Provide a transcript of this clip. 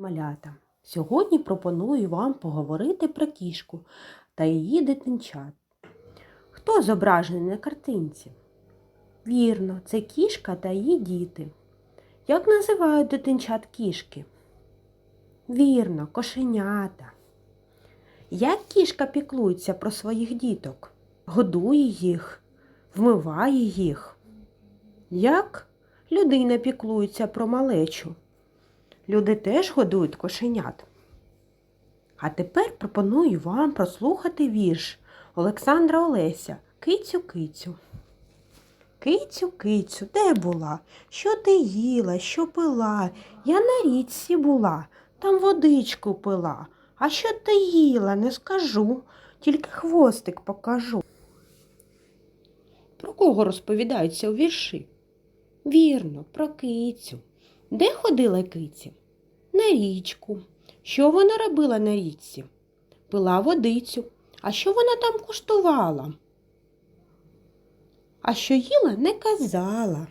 Малята, сьогодні пропоную вам поговорити про кішку та її дитинчат. Хто зображений на картинці? Вірно, це кішка та її діти. Як називають дитинчат кішки? Вірно, кошенята. Як кішка піклується про своїх діток? Годує їх, вмиває їх. Як людина піклується про малечу? Люди теж годують кошенят. А тепер пропоную вам прослухати вірш Олександра Олеся Кицю кицю. Кицю, кицю, де була? Що ти їла, що пила? Я на річці була, там водичку пила. А що ти їла, не скажу, тільки хвостик покажу. Про кого розповідаються у вірші? Вірно, про кицю. Де ходила киці? На річку. Що вона робила на річці? Пила водицю. А що вона там куштувала? А що їла, не казала.